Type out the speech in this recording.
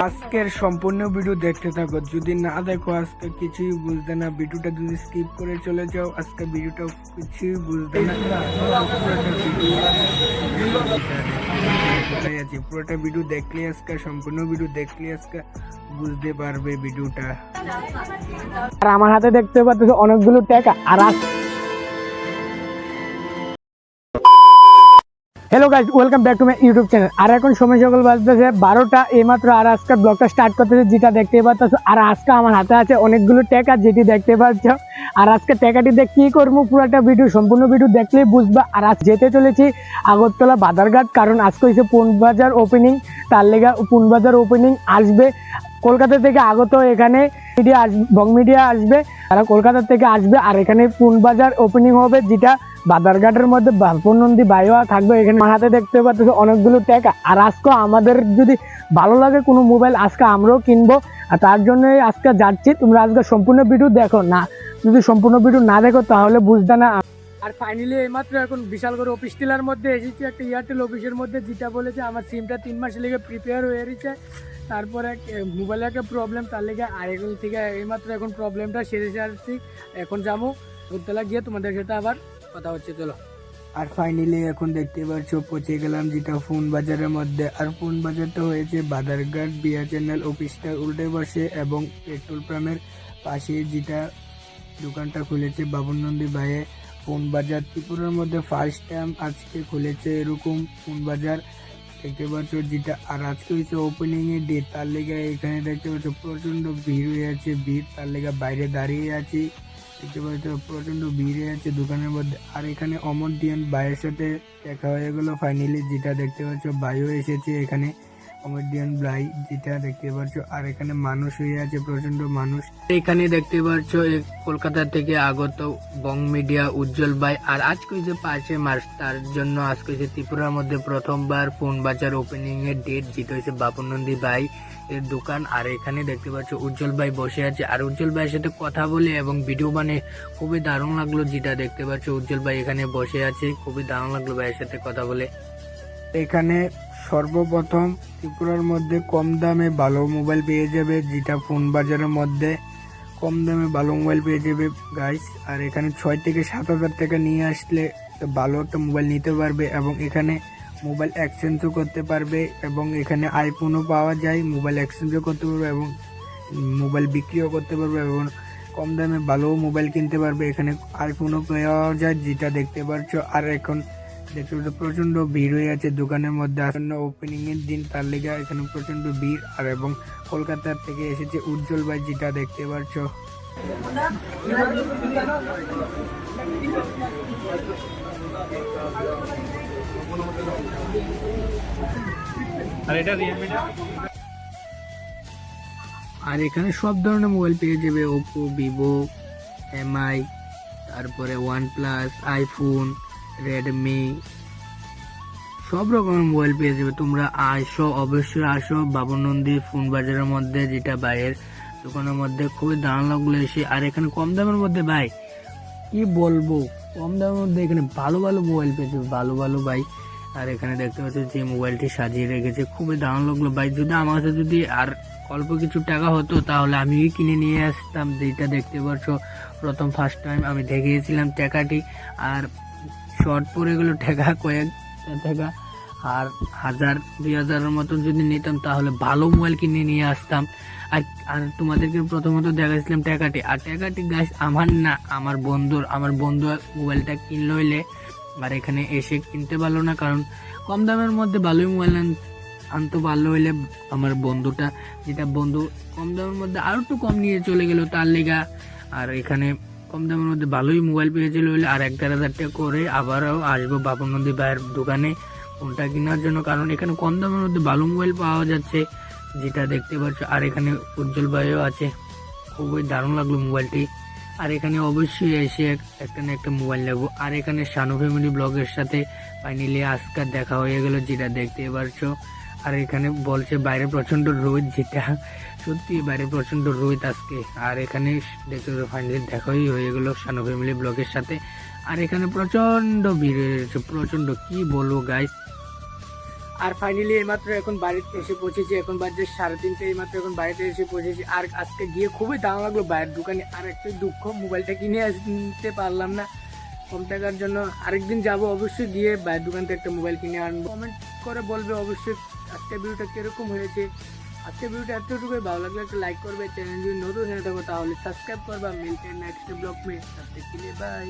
আজকের সম্পূর্ণ ভিডিও দেখতে থাকো। যদি না দেখো, আজকে কিছুই বুঝতে না। ভিডিওটা যদি স্কিপ করে চলে যাও, আজকে ভিডিওটা কিছুই বুঝতে না। ভিডিও আছে পুরোটা ভিডিও দেখলে আজকে, সম্পূর্ণ ভিডিও দেখলে আজকে বুঝতে পারবে ভিডিওটা। আর আমার হাতে দেখতে পাচ্ছ অনেকগুলো টাকা। আর আজ hello guys welcome back to my YouTube channel আর এখন সময় সকল বাজতেছে বারোটা, এইমাত্র আর আজকে ব্লগটা স্টার্ট করতেছে, যেটা দেখতে পাচ্ছ। আর আজকে আমার হাতে আছে অনেকগুলো টাকা, যেটি দেখতে পাচ্ছ। আর আজকে টাকাটি দিয়ে কী করব, পুরোটা ভিডিও সম্পূর্ণ ভিডিও দেখলেই বুঝবা। আর আজ যেতে চলেছি আগরতলা বাজারঘাট, কারণ আজকে হয়েছে পুনবাজার ওপেনিং তার লেগা পুনবাজার ওপেনিং আসবে। কলকাতা থেকে আগত এখানে মিডিয়া আসবে বং মিডিয়া আসবে। তারা কলকাতা থেকে আসবে, আর এখানে পুনবাজার ওপেনিং হবে, যেটা বাদারঘাটের মধ্যে বাপনন্দী বাইওয়া থাকবে, এখানে হাতে দেখতে পাচ্ছ অনেকগুলো টাকা আর আজকে আমাদের যদি ভালো লাগে কোনো মোবাইল, আজকে আমরাও কিনবো। আর তার জন্যই আজকে যাচ্ছি। তোমরা আজকে সম্পূর্ণ ভিডিও দেখো। না, যদি সম্পূর্ণ ভিডিও না দেখো, তাহলে বুঝতে না। আর ফাইনালি এইমাত্র এখন বিশাল করে অফিস টিলার মধ্যে এসেছি। একটা এয়ারটেল অফিসের মধ্যে, যেটা বলেছে আমার সিমটা তিন মাস লেগে প্রিপেয়ার হয়ে রয়েছে। তারপরে মোবাইলে একটা প্রবলেম তার লেগে আর এখন থেকে এইমাত্র এখন প্রবলেমটা সেরে আসছি এখন যাব। উত্তলা গিয়ে তোমাদের সাথে আবার কথা হচ্ছে, চলো। আর ফাইনালি এখন দেখতে পাচ্ছ, পৌঁছে গেলাম যেটা ফোন বাজারের মধ্যে। আর ফোন বাজারটা হয়েছে বাদারঘাট, বিয়া চ্যানেল অফিসটার উল্টে পাশে এবং পেট্রোল পাম্পের পাশে যেটা দোকানটা খুলেছে বাবুর নন্দী ভাইয়ে। ফোন বাজার ত্রিপুরার মধ্যে ফার্স্ট টাইম আজকে খুলেছে এরকম ফোন বাজার। দেখতে পাচ্ছ যেটা আর আজকে হচ্ছে ওপেনিং এর ডেট তার লেগে এখানে দেখতে পাচ্ছ প্রচণ্ড ভিড় হয়ে আছে, ভিড়। তার লেগে বাইরে দাঁড়িয়ে আছি। দেখতে পাচ্ছ প্রচণ্ড ভিড় আছে দোকানের মধ্যে। আর এখানে অমর দিয়ান ভাইয়ের সাথে দেখা হয়ে গেল ফাইনালি যেটা দেখতে পাচ্ছ ভাইও এসেছে এখানে। অমর ডিয়ান ভাই, যেটা দেখতে পাচ্ছ, আর এখানে মানুষ হয়ে আছে প্রচণ্ড মানুষ। এখানে দেখতে পাচ্ছ কলকাতা থেকে আগত বং মিডিয়া উজ্জ্বল ভাই, আর আজকে যে পাঁচই মার্চ, তার জন্য আজকে যে ত্রিপুরার মধ্যে প্রথমবার ফোন বাজার ওপেনিং এর ডেট যেটা হচ্ছে বাপন নন্দী ভাই এর দোকান। আর এখানে দেখতে পাচ্ছ, উজ্জ্বল ভাই বসে আছে। আর উজ্জ্বল ভাইয়ের সাথে কথা বলে এবং ভিডিও মানে খুবই দারুণ লাগল যেটা দেখতে পাচ্ছ, উজ্জ্বল ভাই এখানে বসে আছে, খুবই দারুণ লাগল ভাইয়ের সাথে কথা বলে। এখানে সর্বপ্রথম ত্রিপুরার মধ্যে কম দামে ভালো মোবাইল পেয়ে যাবে, যেটা ফোন বাজারের মধ্যে কম দামে ভালো মোবাইল পেয়ে যাবে। গাইস আর এখানে ছয় থেকে সাত হাজার টাকা নিয়ে আসলে ভালো একটা মোবাইল নিতে পারবে এবং এখানে মোবাইল এক্সচেঞ্জও করতে পারবে এবং এখানে আইফোনও পাওয়া যায়, মোবাইল এক্সচেঞ্জও করতে পারবে এবং মোবাইল বিক্রিও করতে পারবে এবং কম দামে ভালো মোবাইল কিনতে পারবে। এখানে আইফোনও পাওয়া যায়, যেটা দেখতে পাচ্ছ। আর এখন দেখতে পাচ্ছ প্রচণ্ড ভিড় হয়ে আছে দোকানের মধ্যে। আসন্ন ওপেনিং এর দিন তার লেগে এখানে প্রচণ্ড ভিড়। আর এবং কলকাতার থেকে এসেছে উজ্জ্বল ভাই যেটা দেখতে পাচ্ছ। আর এখানে সব ধরনের মোবাইল পেয়ে যাবে ওপো ভিভো এমআই তারপরে ওয়ান প্লাস আইফোন রেডমি সব রকমের মোবাইল পেয়ে যাবে। তোমরা আসো অবশ্যই আসো। বাবুনন্দী ফোন বাজারের মধ্যে, যেটা বাইরের দোকানের মধ্যে। খুবই দাম লাগল এসে। আর এখানে কম দামের মধ্যে, ভাই, কি বলব? কম দামের মধ্যে এখানে ভালো ভালো মোবাইল পেয়ে যাবে। ভালো ভালো, ভাই। আর এখানে দেখতে পাচ্ছ যে মোবাইলটি সাজিয়ে রেখেছে। খুবই দাম লাগল, ভাই। যদি আমার কাছে যদি আর অল্প কিছু টাকা হতো, তাহলে আমি কিনে নিয়ে আসতাম। যেটা দেখতে পাচ্ছ, প্রথম ফার্স্ট টাইম আমি দেখিয়েছিলাম টাকাটি। আর শর্ট পড়ে গেলো টাকা কয়েক টাকা আর হাজার, দুই হাজারের মতন যদি নিতাম, তাহলে ভালো মোবাইল কিনে নিয়ে আসতাম। আর আর তোমাদেরকে প্রথমত দেখাইছিলাম টাকাটি। আর টাকাটি গাছ আমার না, আমার বন্ধুর, আমার বন্ধু মোবাইলটা কিনলো হইলে, আর এখানে এসে কিনতে পারল না, কারণ কম দামের মধ্যে ভালোই মোবাইল আনতে পারল হইলে আমার বন্ধুটা, যেটা বন্ধু কম দামের মধ্যে আরও একটু কম নিয়ে চলে গেল তার লেগা। আর এখানে কম দামের মধ্যে ভালোই মোবাইল পেয়েছিল বলে আর এক দেড় হাজার টাকা করে আবারও আসব বাপন নদী ভাইয়ের দোকানে ফোনটা কেনার জন্য। কারণ এখানে কম দামের মধ্যে ভালো মোবাইল পাওয়া যাচ্ছে, যেটা দেখতে পাচ্ছ। আর এখানে উজ্জ্বল ভাইও আছে। খুবই দারুণ লাগল মোবাইলটি আর এখানে অবশ্যই এসে এক- একটা না একটা মোবাইল নেব। আর এখানে শানু ফ্যামিলি ব্লগের সাথে ফাইনালি আজকার দেখা হয়ে গেল, যেটা দেখতে পারছ আর এখানে বলছে বাইরে প্রচণ্ড রোদ যেটা সত্যি বাইরে প্রচণ্ড রোদ আজকে। আর এখানে দেখতে ফাইনালি দেখাই হয়ে গেলো শানু ফ্যামিলি ব্লগের সাথে। আর এখানে প্রচণ্ড ভিড় গেছে প্রচণ্ড কি বলব গাইস আর ফাইনালি এইমাত্র এখন বাড়িতে এসে পৌঁছেছি, এখন বাজে সাড়ে তিনটে, এইমাত্র এখন বাড়িতে এসে পৌঁছেছি। আর আজকে গিয়ে খুবই দাম লাগল বাইরের দোকানে, আর একটা দুঃখ, মোবাইলটা কিনে আসতে পারলাম না। কম টাকার জন্য আরেকদিন যাব অবশ্যই গিয়ে বাইরের দোকান থেকে একটা মোবাইল কিনে আনব। কমেন্ট করে বলবে অবশ্যই। আজকের ভিডিওটা কীরকম হয়েছে? আজকের ভিডিওটা এতটুকু ভালো লাগলে একটা লাইক করবে চ্যানেল যদি নতুন হয়ে থাকো তাহলে সাবস্ক্রাইব করবা মিলতে নেক্সট ব্লগ মে তাতে বাই